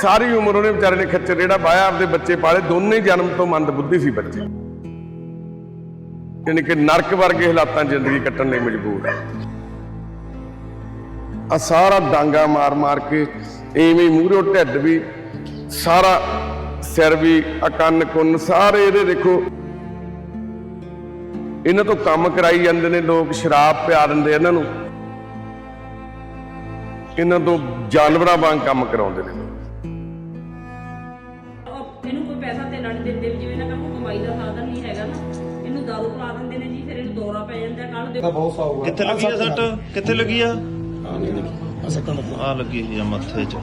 ਸਾਰੀ ਉਮਰ ਉਹਨੇ ਵਿਚਾਰੇ ਨੇ ਖੱਚਰ ਜਿਹੜਾ ਵਾਇਆ, ਆਪਦੇ ਬੱਚੇ ਪਾਲੇ। ਦੋਨੇ ਜਨਮ ਤੋਂ ਮੰਦ ਬੁੱਧੀ ਸੀ ਬੱਚੇ। ਯਾਨੀ ਕਿ ਨਰਕ ਵਰਗੇ ਹਾਲਾਤਾਂ ਜ਼ਿੰਦਗੀ ਕੱਟਣ ਲਈ ਮਜਬੂਰ ਆ। ਆ ਸਾਰਾ ਡਾਂਗਾ ਮਾਰ ਮਾਰ ਕੇ, ਐਵੇਂ ਮੂਹਰੋਂ ਢਿੱਡ ਵੀ, ਸਾਰਾ ਸਿਰ ਵੀ ਅਕੰਨ ਕੰਨ ਕੁੰਨ ਸਾਰੇ ਇਹਦੇ ਦੇਖੋ। ਇਹਨਾਂ ਤੋਂ ਕੰਮ ਕਰਾਈ ਜਾਂਦੇ ਨੇ ਲੋਕ, ਸ਼ਰਾਬ ਪਿਆ ਦਿੰਦੇ ਇਹਨਾਂ ਨੂੰ। ਇਹਨਾਂ ਤੋਂ ਜਾਨਵਰਾਂ ਵਾਂਗ ਕੰਮ ਕਰਾਉਂਦੇ ਨੇ ਦੇ ਕਿੱਥੇ ਲੱਗੀ ਆ ਸੱਟ? ਕਿੱਥੇ ਲੱਗੀ ਆ? ਆ ਲੱਗੀ ਹੋਈ ਆ ਮੱਥੇ 'ਚ।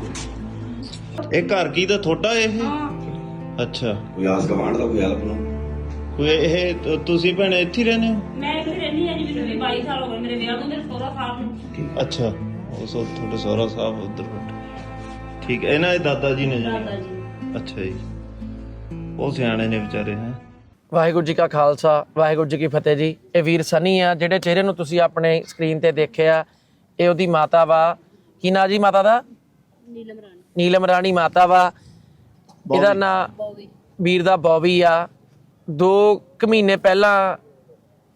ਇਹ ਘਰ ਕੀ ਦਾ ਤੁਹਾਡਾ ਇਹ? ਅੱਛਾ। ਕੋਈ ਆਸ ਗਵਾਂਢ ਦਾ ਕੋਈ ਹੈਲਪ ਨੂੰ ਕੋਈ ਇਹ ਤੁਸੀਂ ਭੈਣੇ ਇੱਥੇ ਹੀ ਰਹਿੰਦੇ ਹੋ? ਮੈਂ ਇੱਥੇ ਰਹਿੰਦੀ ਹਾਂ ਜੀ ਮੈਨੂੰ ਵੀ 22 ਸਾਲ ਹੋ ਗਏ। ਮੇਰੇ ਵਿਆਹ ਨੂੰ ਮੇਰੇ ਸੋਹਰਾ ਸਾਹਿਬ ਨੂੰ। ਅੱਛਾ। ਉਹ ਸੋ ਤੁਹਾਡੇ ਸਹੁਰਾ ਸਾਹਿਬ ਉਧਰ ਬੈਠੇ। ਠੀਕ ਹੈ ਇਹਨਾਂ ਦੇ ਦਾਦਾ ਜੀ ਨੇ ਦਾਦਾ ਜੀ। ਜੀ ਅੱਛਾ ਜੀ। ਉਹ ਸਿਆਣੇ ਨੇ ਵਿਚਾਰੇ ਵਾਹਿਗੁਰੂ ਜੀ ਕਾ ਖਾਲਸਾ ਵਾਹਿਗੁਰੂ ਜੀ ਕੀ ਫਤਿਹ ਜੀ। ਇਹ ਵੀਰ ਸਨੀ ਆ ਜਿਹੜੇ ਚਿਹਰੇ ਨੂੰ ਤੁਸੀਂ ਆਪਣੇ ਸਕਰੀਨ ਤੇ ਦੇਖਿਆ ਇਹ ਉਹਦੀ ਮਾਤਾ ਵਾ। ਕੀ ਨਾਂ ਜੀ ਮਾਤਾ ਦਾ? ਨੀਲਮ ਰਾਣੀ। ਨੀਲਮ ਰਾਣੀ ਮਾਤਾ ਵਾ। ਇਹਦਾ ਨਾਂ ਵੀਰ ਦਾ ਬੌਬੀ ਆ। ਦੋ ਕੁ ਮਹੀਨੇ ਪਹਿਲਾਂ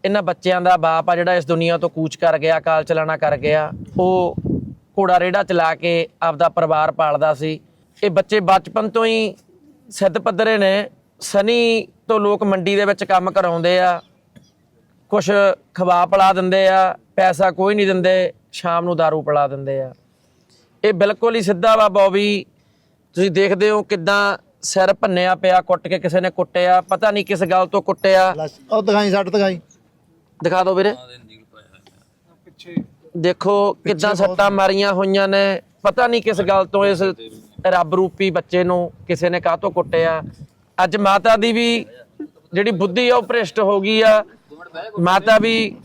ਇਹਨਾਂ ਬੱਚਿਆਂ ਦਾ ਬਾਪ ਆ ਜਿਹੜਾ ਇਸ ਦੁਨੀਆ ਤੋਂ ਕੂਚ ਕਰ ਗਿਆ ਕਾਲ ਚਲਾਣਾ ਕਰ ਗਿਆ। ਉਹ ਘੋੜਾ ਰੇੜਾ ਚਲਾ ਕੇ ਆਪਦਾ ਪਰਿਵਾਰ ਪਾਲਦਾ ਸੀ। ਇਹ ਬੱਚੇ ਬਚਪਨ ਤੋਂ ਹੀ ਸਿੱਧ ਪੱਧਰੇ ਨੇ। ਸਨੀ ਤੋਂ ਲੋਕ ਮੰਡੀ ਦੇ ਵਿੱਚ ਕੰਮ ਕਰਾਉਂਦੇ ਆ ਕੁਝ ਖਵਾ ਪਲਾ ਦਿੰਦੇ ਆ ਪੈਸਾ ਕੋਈ ਨਹੀਂ ਦਿੰਦੇ ਸ਼ਾਮ ਨੂੰ दारू ਪਿਲਾ ਦਿੰਦੇ ਆ। ਇਹ ਬਿਲਕੁਲ ਹੀ ਸਿੱਧਾ ਵਾ ਬੌਬੀ ਤੁਸੀਂ ਦੇਖਦੇ ਹੋ ਕਿਦਾਂ ਸਿਰ ਭੰਨਿਆ ਪਿਆ ਕੁੱਟ ਕੇ ਕਿਸੇ ਨੇ ਕੁੱਟਿਆ ਪਤਾ ਨਹੀਂ ਕਿਸ ਗੱਲ ਤੋਂ ਕੁੱਟਿਆ। ਉਹ ਦਿਖਾਈ ਸੱਟ ਦਿਖਾਈ। ਦਿਖਾ ਦਿਓ ਵੀਰੇ। ਦੇਖੋ ਕਿਦਾਂ ਸੱਟਾਂ ਮਾਰੀਆਂ ਹੋਈਆਂ ਨੇ ਪਤਾ ਨਹੀਂ ਕਿਸ ਗੱਲ ਤੋਂ ਇਸ ਰੱਬ ਰੂਪੀ ਬੱਚੇ ਨੂੰ ਕਿਸੇ ਨੇ ਕਾਹਤੋਂ ਕੁੱਟਿਆ। ਅੱਜ ਮਾਤਾ ਦੀ ਵੀ ਜਿਹੜੀ ਬੁੱਧੀ ਆ ਉਹ ਭ੍ਰਿਸ਼ਟ ਹੋ ਗਈ ਆ। ਮਾਤਾ ਵੀ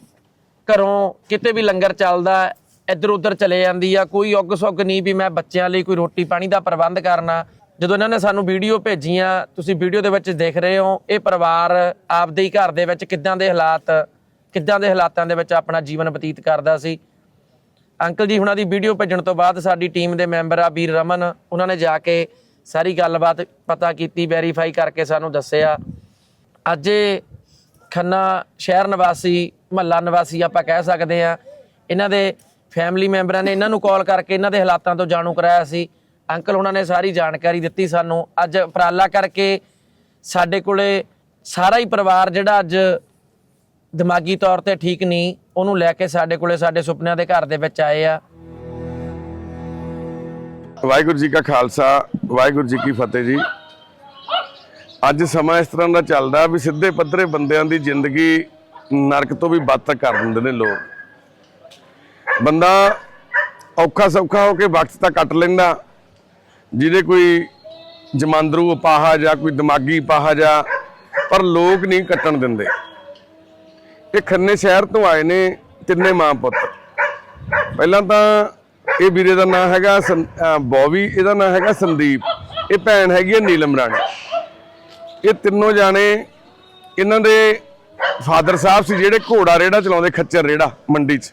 ਘਰੋਂ ਕਿਤੇ ਵੀ ਲੰਗਰ ਚੱਲਦਾ ਇੱਧਰ ਉੱਧਰ ਚਲੇ ਜਾਂਦੀ ਆ। ਕੋਈ ਉੱਗ ਸੁੱਗ ਨਹੀਂ ਵੀ ਮੈਂ ਬੱਚਿਆਂ ਲਈ ਕੋਈ ਰੋਟੀ ਪਾਣੀ ਦਾ ਪ੍ਰਬੰਧ ਕਰਨਾ। ਜਦੋਂ ਇਹਨਾਂ ਨੇ ਸਾਨੂੰ ਵੀਡੀਓ ਭੇਜੀਆਂ, ਤੁਸੀਂ ਵੀਡੀਓ ਦੇ ਵਿੱਚ ਦੇਖ ਰਹੇ ਹੋ, ਇਹ ਪਰਿਵਾਰ ਆਪਦੇ ਹੀ ਘਰ ਦੇ ਵਿੱਚ ਕਿੱਦਾਂ ਦੇ ਹਾਲਾਤ, ਕਿੱਦਾਂ ਦੇ ਹਾਲਾਤਾਂ ਦੇ ਵਿੱਚ ਆਪਣਾ ਜੀਵਨ ਬਤੀਤ ਕਰਦਾ ਸੀ। ਅੰਕਲ ਜੀ ਹੁਣਾਂ ਦੀ ਵੀਡੀਓ ਭੇਜਣ ਤੋਂ ਬਾਅਦ ਸਾਡੀ ਟੀਮ ਦੇ ਮੈਂਬਰ ਆ ਵੀਰ ਰਮਨ, ਉਹਨਾਂ ਨੇ ਜਾ ਕੇ ਸਾਰੀ ਗੱਲਬਾਤ ਪਤਾ ਕੀਤੀ ਵੈਰੀਫਾਈ ਕਰਕੇ ਸਾਨੂੰ ਦੱਸਿਆ। ਅੱਜ ਖੰਨਾ ਸ਼ਹਿਰ ਨਿਵਾਸੀ, ਮਹੱਲਾ ਨਿਵਾਸੀ ਆਪਾਂ ਕਹਿ ਸਕਦੇ ਆ ਇਹਨਾਂ ਦੇ ਫੈਮਿਲੀ ਮੈਂਬਰਾਂ ਨੇ ਇਹਨਾਂ ਨੂੰ ਕਾਲ ਕਰਕੇ ਇਹਨਾਂ ਦੇ ਹਾਲਾਤਾਂ ਤੋਂ ਜਾਣੂ ਕਰਾਇਆ ਸੀ। ਅੰਕਲ ਉਹਨਾਂ ਨੇ ਸਾਰੀ ਜਾਣਕਾਰੀ ਦਿੱਤੀ ਸਾਨੂੰ। ਅੱਜ ਉਪਰਾਲਾ ਕਰਕੇ ਸਾਡੇ ਕੋਲੇ ਸਾਰਾ ਹੀ ਪਰਿਵਾਰ ਜਿਹੜਾ ਅੱਜ ਦਿਮਾਗੀ ਤੌਰ ਤੇ ਠੀਕ ਨਹੀਂ, ਉਹਨੂੰ ਲੈ ਕੇ ਸਾਡੇ ਕੋਲੇ ਸਾਡੇ ਸੁਪਨਿਆਂ ਦੇ ਘਰ ਦੇ ਵਿੱਚ ਆਏ ਆ। ਵਾਹਿਗੁਰੂ ਜੀ ਕਾ ਖਾਲਸਾ, ਵਾਹਿਗੁਰੂ ਜੀ ਕੀ ਫਤਿਹ ਜੀ। ਅੱਜ ਸਮਾਂ ਇਸ ਤਰ੍ਹਾਂ ਦਾ ਚੱਲਦਾ ਵੀ ਸਿੱਧੇ ਪੱਧਰੇ ਬੰਦਿਆਂ ਦੀ ਜ਼ਿੰਦਗੀ ਨਰਕ ਤੋਂ ਵੀ ਬਦਤਰ ਕਰ ਦਿੰਦੇ ਨੇ ਲੋਕ। ਬੰਦਾ ਔਖਾ ਸੌਖਾ ਹੋ ਕੇ ਵਕਤ ਤਾਂ ਕੱਟ ਲੈਂਦਾ। ਜਿਹਦੇ ਕੋਈ ਜਮਾਂਦਰੂ ਉਪਾਹਾ ਜਾਂ ਕੋਈ ਦਿਮਾਗੀ ਉਪਾਹਾ ਜਾਂ, ਪਰ ਲੋਕ ਨਹੀਂ ਕੱਟਣ ਦਿੰਦੇ। ਇਹ ਖੰਨੇ ਸ਼ਹਿਰ ਤੋਂ ਆਏ ਨੇ ਤਿੰਨੇ ਮਾਂ ਪੁੱਤ। ਪਹਿਲਾਂ ਤਾਂ ਇਹ ਵੀਰੇ ਦਾ ਨਾਮ ਹੈਗਾ ਸੰ- ਅਹ ਇਹਦਾ ਨਾਮ ਹੈਗਾ ਸੰਦੀਪ। ਇਹ ਭੈਣ ਹੈਗੀ ਹੈ ਨੀਲਮ ਰਾਣੀ। ਇਹ ਤਿੰਨੋਂ ਜਾਣੇ ਇਹਨਾਂ ਦੇ ਫਾਦਰ ਸਾਹਿਬ ਸੀ ਜਿਹੜੇ ਘੋੜਾ ਰੇੜਾ ਚਲਾਉਂਦੇ, ਖੱਚਰ ਰੇੜਾ ਮੰਡੀ 'ਚ।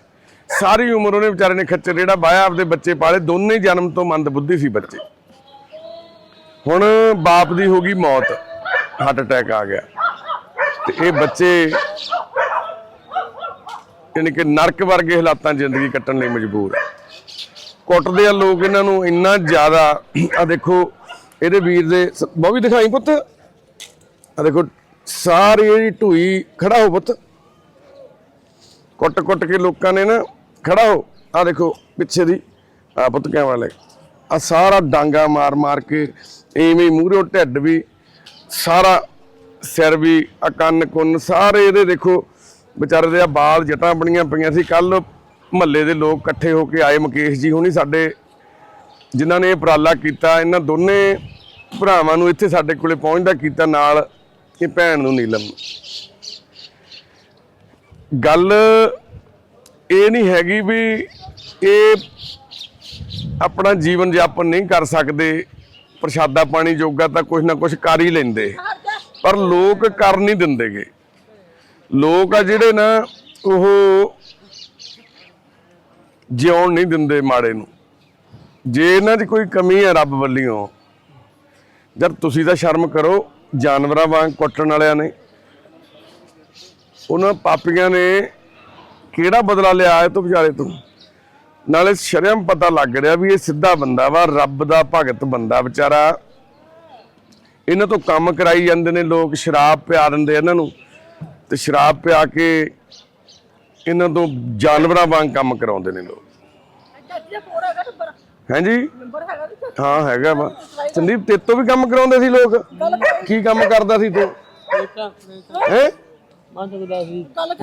ਸਾਰੀ ਉਮਰ ਉਹਨੇ ਵਿਚਾਰੇ ਨੇ ਖੱਚਰ ਰੇੜਾ ਵਾਇਆ ਆਪਦੇ ਬੱਚੇ ਪਾਲੇ। ਦੋਨੇ ਜਨਮ ਤੋਂ ਮੰਦ ਬੁੱਧੀ ਸੀ ਬੱਚੇ। ਹੁਣ ਬਾਪ ਦੀ ਹੋ ਗਈ ਮੌਤ। ਹਾਰਟ ਅਟੈਕ ਆ ਗਿਆ। ਤੇ ਇਹ ਬੱਚੇ ਯਾਨੀ ਕਿ ਨਰਕ ਵਰਗੇ ਹਾਲਾਤਾਂ ਜ਼ਿੰਦਗੀ ਕੱਟਣ ਲਈ ਮਜਬੂਰ ਆ। ਕੁੱਟਦੇ ਆ ਲੋਕ ਇਹਨਾਂ ਨੂੰ ਇੰਨਾ ਜ਼ਿਆਦਾ। ਆ ਦੇਖੋ, ਇਹਦੇ ਵੀਰ ਦੇ ਬਹੁ ਵੀ ਦਿਖਾਈ ਪੁੱਤ। ਆ ਦੇਖੋ, ਸਾਰੀ ਇਹਦੀ ਢੂਈ ਖੜਾ ਹੋ ਪੁੱਤ। ਕੁੱਟ ਕੁੱਟ ਕੇ ਲੋਕਾਂ ਨੇ ਨਾ ਖੜਾ ਹੋ। ਆ ਦੇਖੋ, ਪਿੱਛੇ ਦੀ। ਆ ਪੁੱਤ ਕੈਮਰਾ ਲੈ ਆ ਸਾਰਾ ਡਾਂਗਾ ਮਾਰ ਮਾਰ ਕੇ, ਐਵੇਂ ਮੂਹਰੋਂ ਢਿੱਡ ਵੀ, ਸਾਰਾ ਸਿਰ ਵੀ ਆ ਕੰਨ ਕੁੰਨ ਸਾਰੇ ਇਹਦੇ ਦੇਖੋ, ਵਿਚਾਰੇ ਦੇ ਆ ਬਾਲ ਜਟਾਂ ਬਣੀਆਂ ਪਈਆਂ ਸੀ। ਕੱਲ ਮਹੱਲੇ ਦੇ ਲੋਕ ਇਕੱਠੇ ਹੋ ਕੇ ਆਏ ਮੁਕੇਸ਼ ਜੀ, ਹੁਣੀ ਸਾਡੇ ਜਿਨ੍ਹਾਂ ਨੇ ਇਹ ਉਪਰਾਲਾ ਕੀਤਾ, ਇਹਨਾਂ ਦੋਨੇ ਭਰਾਵਾਂ ਨੂੰ ਇੱਥੇ ਸਾਡੇ ਕੋਲੇ ਪਹੁੰਚਦਾ ਕੀਤਾ ਨਾਲ ਇਹ ਭੈਣ ਨੂੰ ਨੀਲਮ। ਗੱਲ ਇਹ ਨਹੀਂ ਹੈਗੀ ਵੀ ਇਹ ਆਪਣਾ ਜੀਵਨ ਯਾਪਨ ਨਹੀਂ ਕਰ ਸਕਦੇ, ਪ੍ਰਸ਼ਾਦਾ ਪਾਣੀ ਜੋਗਾ ਤਾਂ ਕੁਝ ਨਾ ਕੁਝ ਕਰ ਹੀ ਲੈਂਦੇ। ਪਰ ਲੋਕ ਕਰ ਨਹੀਂ ਦਿੰਦੇਗੇ। ਲੋਕ ਆ ਜਿਹੜੇ ਨਾ, ਉਹ ਜਿਉਣ ਨਹੀਂ ਦਿੰਦੇ ਮਾੜੇ ਨੂੰ। ਜੇ ਇਹਨਾਂ 'ਚ ਕੋਈ ਕਮੀ ਹੈ ਰੱਬ ਵੱਲੋਂ, ਜਦ ਤੁਸੀਂ ਤਾਂ ਸ਼ਰਮ ਕਰੋ, ਜਾਨਵਰਾਂ ਵਾਂਗ ਕੁੱਟਣ ਵਾਲਿਆਂ ਨੇ। ਉਹਨਾਂ ਪਾਪੀਆਂ ਨੇ ਕਿਹੜਾ ਬਦਲਾ ਲਿਆ ਇਹ ਤੋਂ ਵਿਚਾਰੇ ਤੋਂ? ਨਾਲੇ ਸ਼ਰਮ ਪਤਾ ਲੱਗ ਰਿਹਾ ਵੀ ਇਹ ਸਿੱਧਾ ਬੰਦਾ ਵਾ, ਰੱਬ ਦਾ ਭਗਤ ਬੰਦਾ ਵਿਚਾਰਾ। ਇਹਨਾਂ ਤੋਂ ਕੰਮ ਕਰਾਈ ਜਾਂਦੇ ਨੇ ਲੋਕ, ਸ਼ਰਾਬ ਪਿਆ ਦਿੰਦੇ ਇਹਨਾਂ ਨੂੰ। ਤੇ ਸ਼ਰਾਬ ਪਿਆ ਕੇ ਇਹਨਾਂ ਤੋਂ ਜਾਨਵਰਾਂ ਵਾਂਗ ਕੰਮ ਕਰਾਉਂਦੇ ਨੇ ਲੋਕ। ਹਾਂਜੀ? ਹਾਂ, ਹੈਗਾ ਵਾ। ਸੰਦੀਪ, ਤੇਰੇ ਤੋਂ ਵੀ ਕੰਮ ਕਰਾਉਂਦੇ ਸੀ ਲੋਕ? ਕੀ ਕੰਮ ਕਰਦਾ ਸੀ ਤੂੰ? ਹੈ?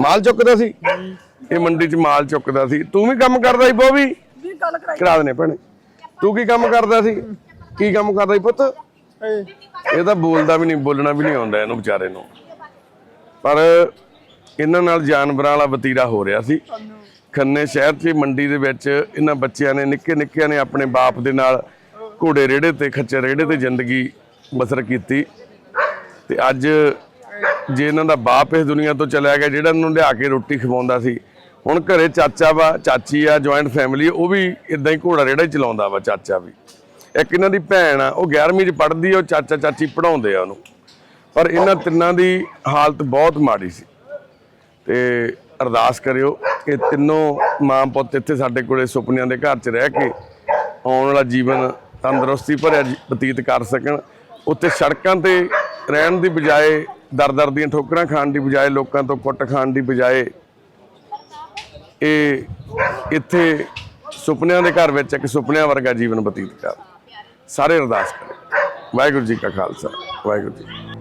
ਮਾਲ ਚੁੱਕਦਾ ਸੀ? ਇਹ ਮੰਡੀ 'ਚ ਮਾਲ ਚੁੱਕਦਾ ਸੀ। ਤੂੰ ਵੀ ਕੰਮ ਕਰਦਾ ਸੀ ਬੋਬੀ? ਕਰਾ ਦਨੇ ਭੈਣੇ। ਤੂੰ ਕੀ ਕੰਮ ਕਰਦਾ ਸੀ? ਕੀ ਕੰਮ ਕਰਦਾ ਸੀ ਪੁੱਤ? ਇਹ ਤਾਂ ਬੋਲਦਾ ਵੀ ਨਹੀਂ, ਬੋਲਣਾ ਵੀ ਨਹੀਂ ਆਉਂਦਾ ਇਹਨੂੰ ਵਿਚਾਰੇ ਨੂੰ। ਪਰ ਇਹਨਾਂ ਨਾਲ ਜਾਨਵਰਾਂ ਵਾਲਾ ਵਤੀਰਾ ਹੋ ਰਿਹਾ ਸੀ। ਖੰਨੇ ਸ਼ਹਿਰ 'ਚ ਮੰਡੀ ਦੇ ਵਿੱਚ ਇਹਨਾਂ ਬੱਚਿਆਂ ਨੇ, ਨਿੱਕੇ ਨਿੱਕਿਆਂ ਨੇ ਆਪਣੇ ਬਾਪ ਦੇ ਨਾਲ ਘੋੜੇ ਰੇੜੇ ਤੇ, ਖੱਚੇ ਰੇੜੇ ਤੇ ਜ਼ਿੰਦਗੀ ਬਸਰ ਕੀਤੀ। ਤੇ ਅੱਜ ਜੇ ਇਹਨਾਂ ਦਾ ਬਾਪ ਇਸ ਦੁਨੀਆ ਤੋਂ ਚਲਿਆ ਗਿਆ, ਜਿਹੜਾ ਇਹਨਾਂ ਨੂੰ ਲਿਆ ਕੇ ਰੋਟੀ ਖਵਾਉਂਦਾ ਸੀ, ਹੁਣ ਘਰੇ ਚਾਚਾ ਵਾ, ਚਾਚੀ ਆ ਜੁਆਇੰਟ ਫੈਮਿਲੀ ਉਹ ਵੀ ਇਦਾਂ ਹੀ ਘੋੜਾ ਰੇੜਾ ਹੀ ਚਲਾਉਂਦਾ ਵਾ, ਚਾਚਾ ਵੀ। ਇੱਕ ਇਹਨਾਂ ਦੀ ਭੈਣ ਆ, ਉਹ 11ਵੀਂ ਚ ਪੜ੍ਹਦੀ ਆ, ਉਹ ਚਾਚਾ ਚਾਚੀ ਪੜਾਉਂਦੇ ਆ ਉਹਨੂੰ। ਪਰ ਇਹਨਾਂ ਤਿੰਨਾਂ ਦੀ ਹਾਲਤ ਬਹੁਤ ਮਾੜੀ ਸੀ। ਤੇ ਅਰਦਾਸ ਕਰਿਓ ਕਿ ਤਿੰਨੋਂ ਮਾਂ ਪੁੱਤ ਇੱਥੇ ਸਾਡੇ ਕੋਲੇ ਸੁਪਨਿਆਂ ਦੇ ਘਰ 'ਚ ਰਹਿ ਕੇ ਆਉਣ ਵਾਲਾ ਜੀਵਨ ਤੰਦਰੁਸਤੀ ਭਰਿਆ ਜੀ- ਬਤੀਤ ਕਰ ਸਕਣ। ਉੱਥੇ ਸੜਕਾਂ ਤੇ ਰਹਿਣ ਦੀ ਬਜਾਏ, ਦਰ-ਦਰ ਦੀਆਂ ਠੋਕਰਾਂ ਖਾਣ ਦੀ ਬਜਾਏ, ਲੋਕਾਂ ਤੋਂ ਕੁੱਟ ਖਾਣ ਦੀ ਬਜਾਏ, ਇਹ ਇੱਥੇ ਸੁਪਨਿਆਂ ਦੇ ਘਰ ਵਿੱਚ ਇੱਕ ਸੁਪਨਿਆਂ ਵਰਗਾ ਜੀਵਨ ਬਤੀਤ ਕਰ। ਸਾਰੇ ਅਰਦਾਸ ਕਰੋ ਵਾਹਿਗੁਰੂ ਜੀ ਕਾ ਖਾਲਸਾ, ਵਾਹਿਗੁਰੂ ਜੀ